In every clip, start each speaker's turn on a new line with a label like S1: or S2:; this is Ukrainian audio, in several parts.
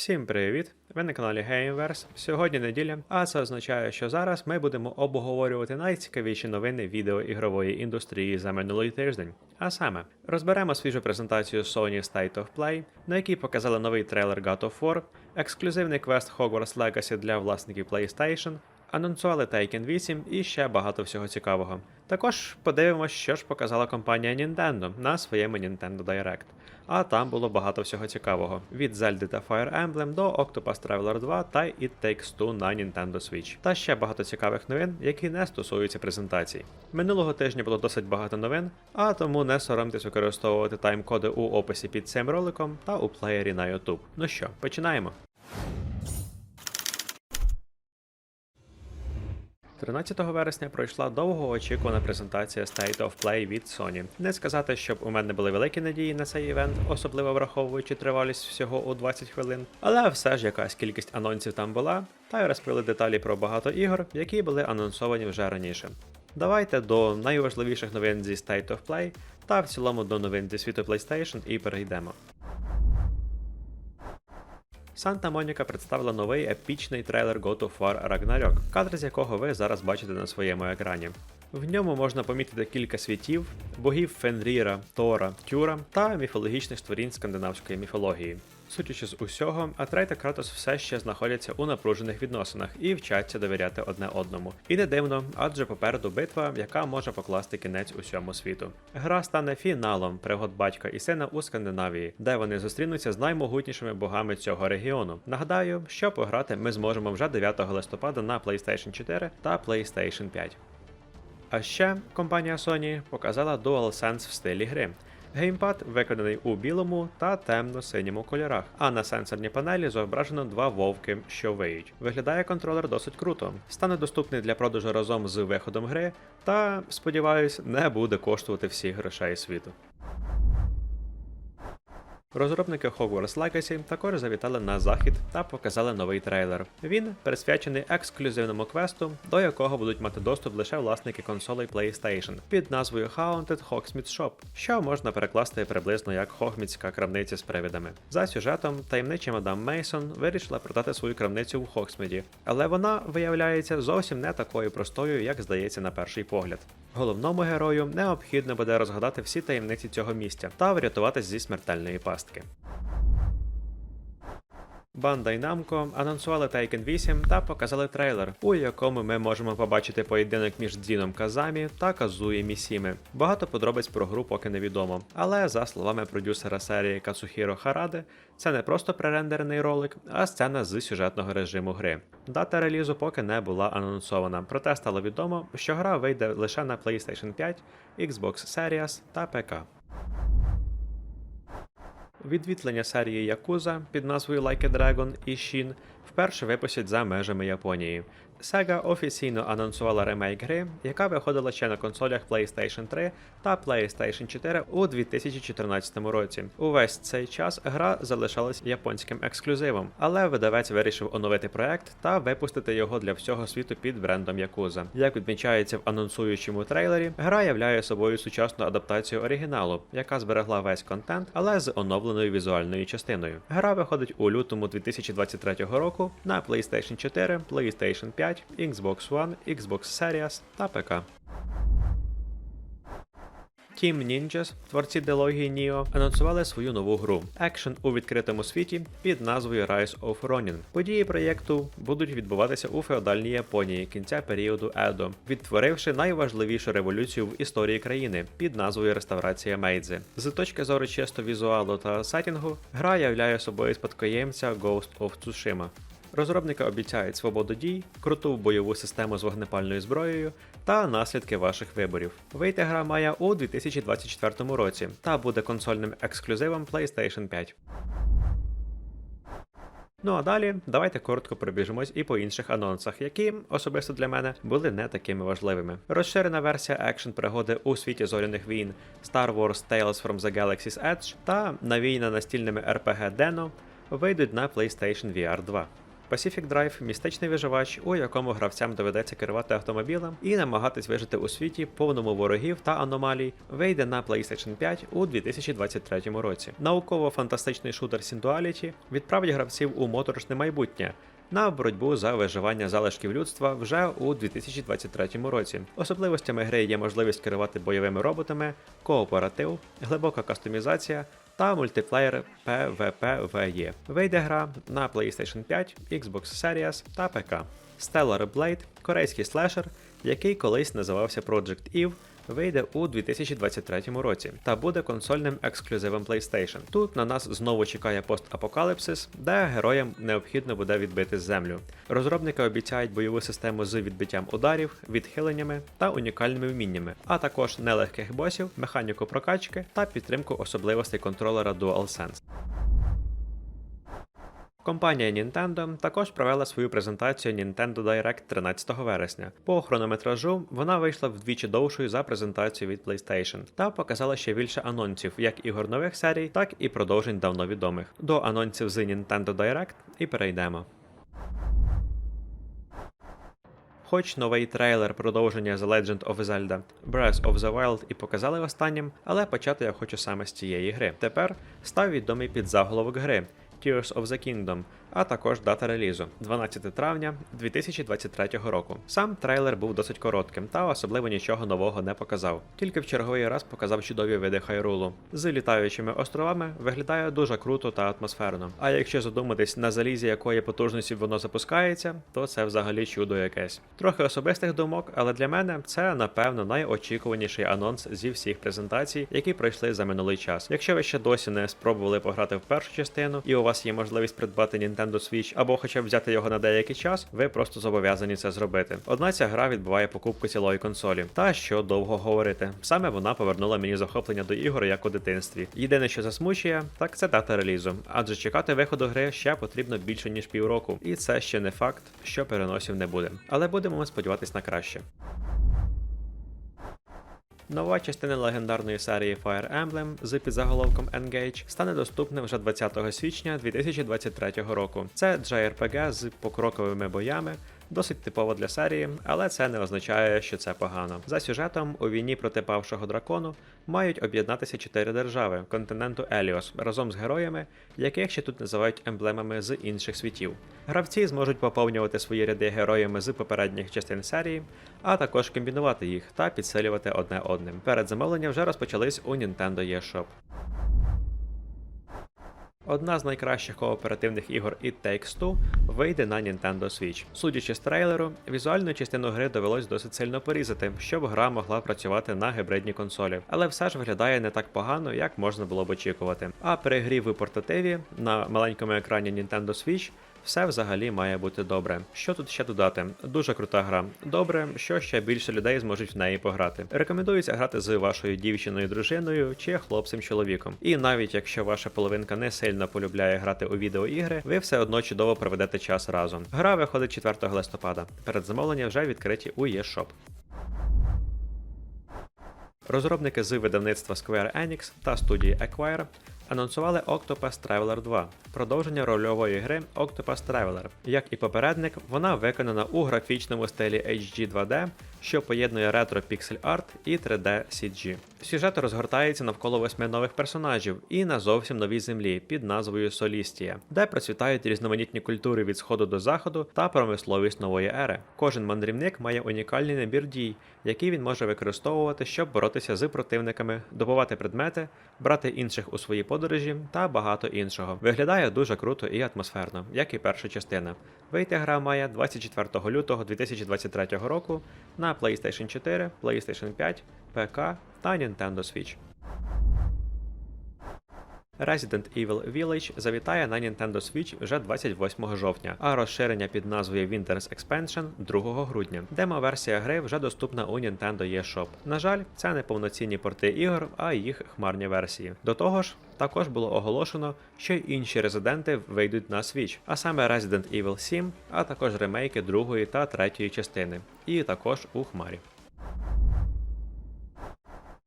S1: Всім привіт! Ви на каналі Gameverse. Сьогодні неділя, а це означає, що зараз ми будемо обговорювати найцікавіші новини відеоігрової індустрії за минулий тиждень. А саме, розберемо свіжу презентацію Sony State of Play, на якій показали новий трейлер God of War, ексклюзивний квест Hogwarts Legacy для власників PlayStation, анонсували Taken 8 і ще багато всього цікавого. Також подивимося, що ж показала компанія Nintendo на своєму Nintendo Direct. А там було багато всього цікавого: від Zelda та Fire Emblem до Octopus Traveler 2 та It Takes Two на Nintendo Switch. Та ще багато цікавих новин, які не стосуються презентацій. Минулого тижня було досить багато новин, а тому не соромтесь використовувати тайм-коди у описі під цим роликом та у плеєрі на YouTube. Ну що, починаємо. 13 вересня пройшла довгоочікувана презентація State of Play від Sony. Не сказати, щоб у мене були великі надії на цей івент, особливо враховуючи тривалість всього у 20 хвилин, але все ж якась кількість анонсів там була, та й розкрили деталі про багато ігор, які були анонсовані вже раніше. Давайте до найважливіших новин зі State of Play та в цілому до новин зі світу PlayStation і перейдемо. Санта Моніка представила новий епічний трейлер God of War Ragnarok, кадр з якого ви зараз бачите на своєму екрані. В ньому можна помітити кілька світів, богів Фенріра, Тора, Тюра та міфологічних створінь скандинавської міфології. Судячи з усього, Атрей та Кратос все ще знаходяться у напружених відносинах і вчаться довіряти одне одному. І не дивно, адже попереду битва, яка може покласти кінець усьому світу. Гра стане фіналом пригод батька і сина у Скандинавії, де вони зустрінуться з наймогутнішими богами цього регіону. Нагадаю, що пограти ми зможемо вже 9 листопада на PlayStation 4 та PlayStation 5. А ще компанія Sony показала DualSense в стилі гри. Геймпад виконаний у білому та темно-синьому кольорах, а на сенсорній панелі зображено два вовки, що виють. Виглядає контролер досить круто. Стане доступний для продажу разом з виходом гри, та, сподіваюсь, не буде коштувати всіх грошей світу. Розробники Hogwarts Legacy також завітали на захід та показали новий трейлер. Він присвячений ексклюзивному квесту, до якого будуть мати доступ лише власники консолей PlayStation під назвою Haunted Hogsmeade Shop, що можна перекласти приблизно як Хогмітська крамниця з привидами. За сюжетом, таємнича мадам Мейсон вирішила продати свою крамницю в Хогсміді, але вона виявляється зовсім не такою простою, як здається на перший погляд. Головному герою необхідно буде розгадати всі таємниці цього місця та врятуватись зі смертельної пастки. Bandai Namco анонсували Taken 8 та показали трейлер, у якому ми можемо побачити поєдинок між Дзіном Казамі та Казуї Місіми. Багато подробиць про гру поки невідомо, але за словами продюсера серії Кацухіро Харади, це не просто пререндерений ролик, а сцена з сюжетного режиму гри. Дата релізу поки не була анонсована, проте стало відомо, що гра вийде лише на PlayStation 5, Xbox Series та ПК. Відвітлення серії Якуза під назвою Like a Dragon і Shin вперше випустять за межами Японії. Sega офіційно анонсувала ремейк гри, яка виходила ще на консолях PlayStation 3 та PlayStation 4 у 2014 році. Увесь цей час гра залишалась японським ексклюзивом, але видавець вирішив оновити проект та випустити його для всього світу під брендом Якуза. Як відмічається в анонсуючому трейлері, гра являє собою сучасну адаптацію оригіналу, яка зберегла весь контент, але з оновленою візуальною частиною. Гра виходить у лютому 2023 року на PlayStation 4, PlayStation 5. Xbox One, Xbox Series та ПК. Team Ninjas, творці дилогії Neo, анонсували свою нову гру екшен у відкритому світі під назвою Rise of Ronin. Події проєкту будуть відбуватися у феодальній Японії кінця періоду Едо, відтворивши найважливішу революцію в історії країни під назвою Реставрація Мейдзи. З точки зору чисто візуалу та сетінгу, гра являє собою спадкоємця Ghost of Tsushima. Розробники обіцяють свободу дій, круту бойову систему з вогнепальною зброєю та наслідки ваших виборів. Вийти гра має у 2024 році та буде консольним ексклюзивом PlayStation 5. Ну а далі давайте коротко пробіжимось і по інших анонсах, які особисто для мене були не такими важливими. Розширена версія екшн пригоди у світі зоряних війн Star Wars Tales from the Galaxy's Edge та навійна настільними RPG Deno вийдуть на PlayStation VR 2. Pacific Drive містичний виживач, у якому гравцям доведеться керувати автомобілем і намагатись вижити у світі повному ворогів та аномалій, вийде на PlayStation 5 у 2023 році. Науково-фантастичний шутер Synduality відправить гравців у моторошне майбутнє. На боротьбу за виживання залишків людства вже у 2023 році. Особливостями гри є можливість керувати бойовими роботами, кооператив, глибока кастомізація та мультиплеєр PvPvE. Вийде гра на PlayStation 5, Xbox Series та ПК. Stellar Blade – корейський слешер, який колись називався Project Eve, вийде у 2023 році та буде консольним ексклюзивом PlayStation. Тут на нас знову чекає постапокаліпсис, де героям необхідно буде відбити землю. Розробники обіцяють бойову систему з відбиттям ударів, відхиленнями та унікальними вміннями, а також нелегких босів, механіку прокачки та підтримку особливостей контролера DualSense. Компанія Nintendo також провела свою презентацію Nintendo Direct 13 вересня. По хронометражу вона вийшла вдвічі довшою за презентацію від PlayStation та показала ще більше анонсів як ігор нових серій, так і продовжень давно відомих. До анонсів з Nintendo Direct і перейдемо. Хоч новий трейлер продовження The Legend of Zelda Breath of the Wild і показали останнім, але почати я хочу саме з цієї гри. Тепер став відомий під заголовок гри Tears of the Kingdom, а також дата релізу 12 травня 2023 року. Сам трейлер був досить коротким та особливо нічого нового не показав. Тільки в черговий раз показав чудові види Хайрулу. З літаючими островами виглядає дуже круто та атмосферно. А якщо задуматись на залізі якої потужності воно запускається, то це взагалі чудо якесь. Трохи особистих думок, але для мене це напевно найочікуваніший анонс зі всіх презентацій, які пройшли за минулий час. Якщо ви ще досі не спробували пограти в першу частину, і у вас є можливість придбати Nintendo Switch або хоча б взяти його на деякий час, ви просто зобов'язані це зробити. Одна ця гра відбуває покупку цілої консолі. Та що довго говорити, саме вона повернула мені захоплення до ігор як у дитинстві. Єдине, що засмучує, так це дата релізу, адже чекати виходу гри ще потрібно більше ніж півроку, і це ще не факт, що переносів не буде. Але будемо сподіватись на краще. Нова частина легендарної серії Fire Emblem з підзаголовком Engage стане доступним вже 20 січня 2023 року. Це JRPG з покроковими боями. Досить типово для серії, але це не означає, що це погано. За сюжетом у війні проти павшого дракону мають об'єднатися чотири держави континенту Еліос разом з героями, яких ще тут називають емблемами з інших світів. Гравці зможуть поповнювати свої ряди героями з попередніх частин серії, а також комбінувати їх та підсилювати одне одним. Перед замовленням вже розпочались у Nintendo eShop. Одна з найкращих кооперативних ігор Takes Two вийде на Nintendo Switch. Судячи з трейлеру, візуальну частину гри довелось досить сильно порізати, щоб гра могла працювати на гібридній консолі. Але все ж виглядає не так погано, як можна було б очікувати. А при грі в портативі на маленькому екрані Nintendo Switch все взагалі має бути добре. Що тут ще додати? Дуже крута гра. Добре, що ще більше людей зможуть в неї пограти. Рекомендується грати з вашою дівчиною, дружиною чи хлопцем-чоловіком. І навіть якщо ваша половинка не сильно полюбляє грати у відеоігри, ви все одно чудово проведете час разом. Гра виходить 4 листопада. Перед замовленням вже відкриті у eShop. Розробники з видавництва Square Enix та студії Acquire анонсували Octopus Traveler 2, продовження рольової гри Octopus Traveler. Як і попередник, вона виконана у графічному стилі HD 2D, що поєднує ретро піксель арт і 3D CG. Сюжет розгортається навколо восьми нових персонажів і на зовсім новій землі під назвою Солістія, де процвітають різноманітні культури від сходу до заходу та промисловість нової ери. Кожен мандрівник має унікальний набір дій, який він може використовувати, щоб боротися з противниками, добувати предмети, брати інших у свої подорожі та багато іншого. Виглядає дуже круто і атмосферно, як і перша частина. Вийти гра має 24 лютого 2023 року на PlayStation 4, PlayStation 5, ПК та Nintendo Switch. Resident Evil Village завітає на Nintendo Switch вже 28 жовтня, а розширення під назвою Winter's Expansion 2 грудня. Демо-версія гри вже доступна у Nintendo eShop. На жаль, це не повноцінні порти ігор, а їх хмарні версії. До того ж, також було оголошено, що й інші резиденти вийдуть на Switch, а саме Resident Evil 7, а також ремейки другої та третьої частини, і також у хмарі.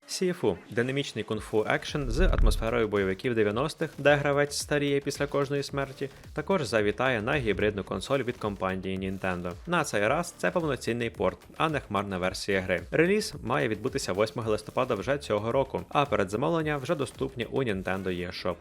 S1: Сіфу динамічний кунг-фу екшен з атмосферою бойовиків 90-х, де гравець старіє після кожної смерті, також завітає на гібридну консоль від компанії Nintendo. На цей раз це повноцінний порт, а не хмарна версія гри. Реліз має відбутися 8 листопада вже цього року, а передзамовлення вже доступні у Nintendo eShop.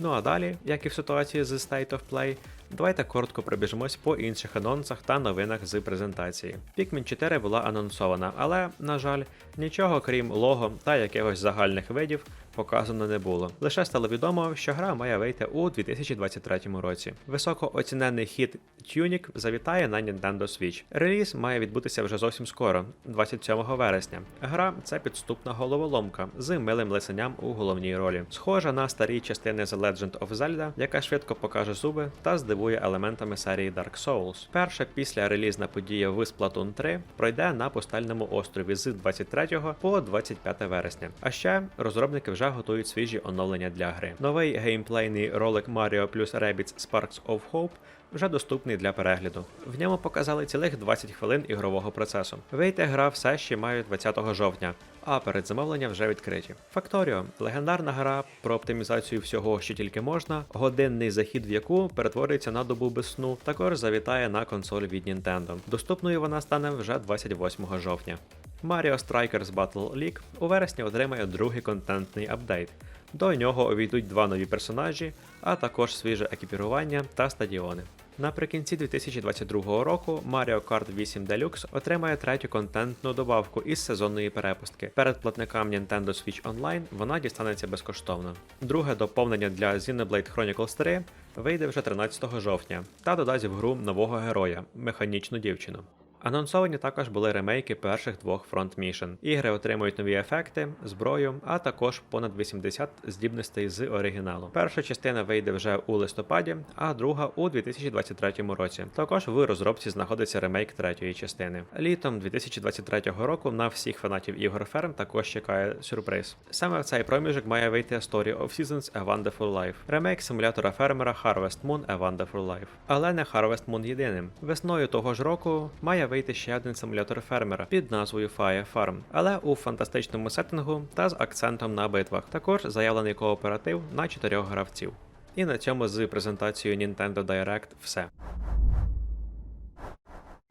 S1: Ну а далі, як і в ситуації з State of Play, давайте коротко пробіжимось по інших анонсах та новинах з презентації. Pikmin 4 була анонсована, але, на жаль, нічого крім лого та якихось загальних видів показано не було. Лише стало відомо, що гра має вийти у 2023 році. Високооцінений хіт Tunic завітає на Nintendo Switch. Реліз має відбутися вже зовсім скоро, 27 вересня. Гра це підступна головоломка з милим лисеням у головній ролі. Схожа на старі частини The Legend of Zelda, яка швидко покаже зуби та здивує елементами серії Dark Souls. Перша після релізна подія в Splatoon 3 пройде на пустельному острові з 23 по 25 вересня. А ще розробники вже готують свіжі оновлення для гри. Новий геймплейний ролик Mario plus Rabbids Sparks of Hope вже доступний для перегляду. В ньому показали цілих 20 хвилин ігрового процесу. Вийти гра все ще має 20 жовтня, а передзамовлення вже відкриті. Факторіо легендарна гра про оптимізацію всього, що тільки можна, годинний захід в яку перетворюється на добу без сну, також завітає на консоль від Nintendo. Доступною вона стане вже 28 жовтня. Mario Strikers Battle League у вересні отримає другий контентний апдейт. До нього увійдуть два нові персонажі, а також свіже екіпірування та стадіони. Наприкінці 2022 року Mario Kart 8 Deluxe отримає третю контентну добавку із сезонної перепустки. Перед платникам Nintendo Switch Online вона дістанеться безкоштовно. Друге доповнення для Xenoblade Chronicles 3 вийде вже 13 жовтня та додасть в гру нового героя механічну дівчину. Анонсовані також були ремейки перших двох Front Mission. Ігри отримують нові ефекти, зброю, а також понад 80 здібностей з оригіналу. Перша частина вийде вже у листопаді, а друга у 2023 році. Також в розробці знаходиться ремейк третьої частини. Літом 2023 року на всіх фанатів ігор Ферм також чекає сюрприз. Саме в цей проміжок має вийти Story of Seasons A Wonderful Life, ремейк симулятора фермера Harvest Moon A Wonderful Life. Але не Harvest Moon єдиним. Весною того ж року має вийти ще один симулятор фермера під назвою Fire Farm, але у фантастичному сеттингу та з акцентом на битвах. Також заявлений кооператив на чотирьох гравців. І на цьому з презентацією Nintendo Direct все.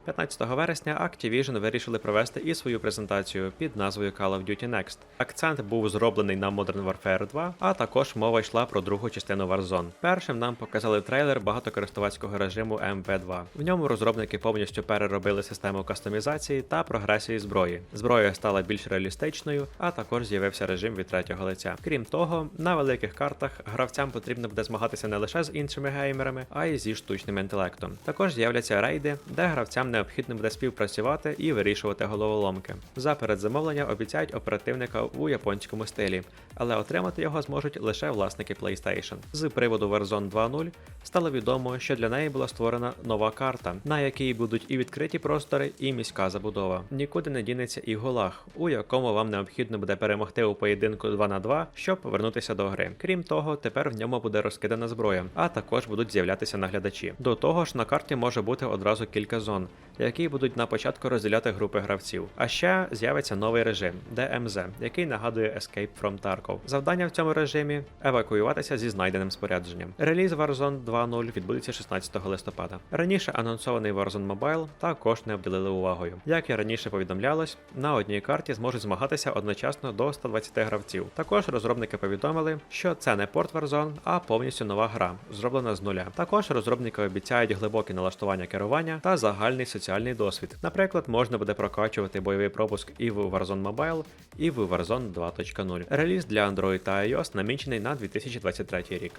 S1: 15 вересня Activision вирішили провести і свою презентацію під назвою Call of Duty Next. Акцент був зроблений на Modern Warfare 2, а також мова йшла про другу частину Warzone. Першим нам показали трейлер багатокористувацького режиму MP2. В ньому розробники повністю переробили систему кастомізації та прогресії зброї. Зброя стала більш реалістичною, а також з'явився режим від третього лиця. Крім того, на великих картах гравцям потрібно буде змагатися не лише з іншими геймерами, а й зі штучним інтелектом. Також з'являться рейди, де гравцям необхідно буде співпрацювати і вирішувати головоломки. За передзамовлення обіцяють оперативника у японському стилі, але отримати його зможуть лише власники PlayStation. З приводу Warzone 2.0 стало відомо, що для неї була створена нова карта, на якій будуть і відкриті простори, і міська забудова. Нікуди не дінеться і голах, у якому вам необхідно буде перемогти у поєдинку 2 на 2, щоб повернутися до гри. Крім того, тепер в ньому буде розкидана зброя, а також будуть з'являтися наглядачі. До того ж, на карті може бути одразу кілька зон, які будуть на початку розділяти групи гравців. А ще з'явиться новий режим DMZ, який нагадує Escape from Tarkov. Завдання в цьому режимі евакуюватися зі знайденим спорядженням. Реліз Warzone 2.0 відбудеться 16 листопада. Раніше анонсований Warzone Mobile також не обділили увагою. Як і раніше повідомлялось, на одній карті зможуть змагатися одночасно до 120 гравців. Також розробники повідомили, що це не порт Warzone, а повністю нова гра, зроблена з нуля. Також розробники обіцяють глибоке налаштування керування та загальний соціальний досвід. Наприклад, можна буде прокачувати бойовий пропуск і в Warzone Mobile, і в Warzone 2.0. Реліз для Android та iOS намічений на 2023 рік.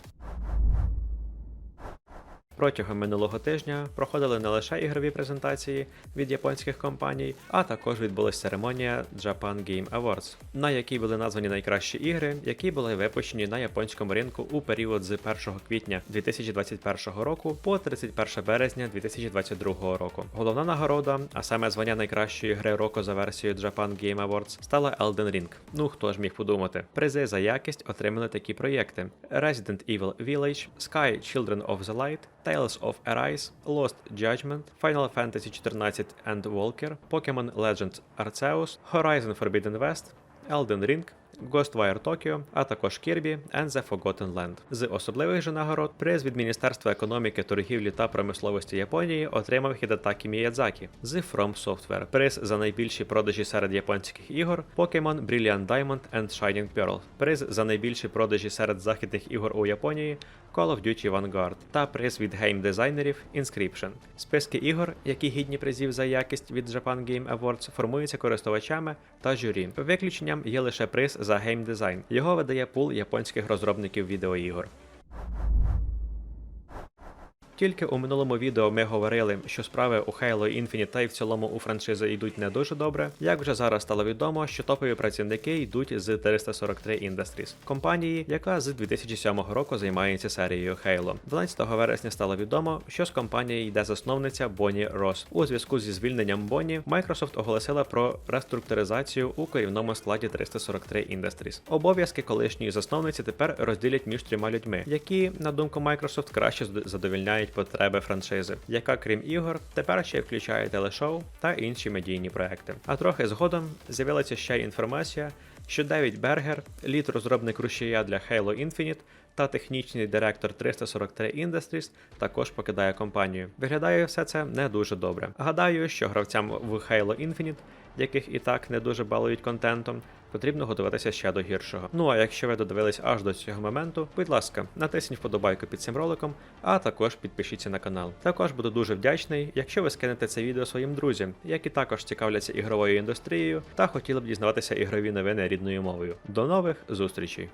S1: Протягом минулого тижня проходили не лише ігрові презентації від японських компаній, а також відбулася церемонія Japan Game Awards, на якій були названі найкращі ігри, які були випущені на японському ринку у період з 1 квітня 2021 року по 31 березня 2022 року. Головна нагорода, а саме звання найкращої гри року за версією Japan Game Awards, стала Elden Ring. Ну хто ж міг подумати? Призи за якість отримали такі проєкти: Resident Evil Village, Sky Children of the Light Tales of Arise, Lost Judgment, Final Fantasy XIV and Walker, Pokemon Legends Arceus, Horizon Forbidden West, Elden Ring, Ghostwire Tokyo, а також Kirby and the Forgotten Land. З особливих же нагород приз від Міністерства економіки, торгівлі та промисловості Японії отримав Хідетакі Міядзакі з From Software. Приз за найбільші продажі серед японських ігор Pokemon Brilliant Diamond and Shining Pearl. Приз за найбільші продажі серед західних ігор у Японії Call of Duty Vanguard та приз від геймдизайнерів Inscription. Списки ігор, які гідні призів за якість від Japan Game Awards, формуються користувачами та журі. Виключенням є лише приз за геймдизайн. Його видає пул японських розробників відеоігор. Тільки у минулому відео ми говорили, що справи у Halo Infinite та й в цілому у франшизи йдуть не дуже добре. Як вже зараз стало відомо, що топові працівники йдуть з 343 Industries, компанії, яка з 2007 року займається серією Halo. 12 вересня стало відомо, що з компанії йде засновниця Бонні Рос. У зв'язку зі звільненням Бонні, Microsoft оголосила про реструктуризацію у керівному складі 343 Industries. Обов'язки колишньої засновниці тепер розділять між трьома людьми, які, на думку Microsoft, краще зад- задовільняють потреби франшизи, яка, крім ігор, тепер ще включає телешоу та інші медійні проекти. А трохи згодом з'явилася ще інформація, що Девід Бергер, лід розробник рушія для Halo Infinite та технічний директор 343 Industries, також покидає компанію. Виглядає все це не дуже добре. Гадаю, що гравцям в Halo Infinite, яких і так не дуже балують контентом, потрібно готуватися ще до гіршого. Ну а якщо ви додивились аж до цього моменту, будь ласка, натисніть вподобайку під цим роликом, а також підпишіться на канал. Також буду дуже вдячний, якщо ви скинете це відео своїм друзям, які також цікавляться ігровою індустрією та хотіли б дізнаватися ігрові новини рідною мовою. До нових зустрічей!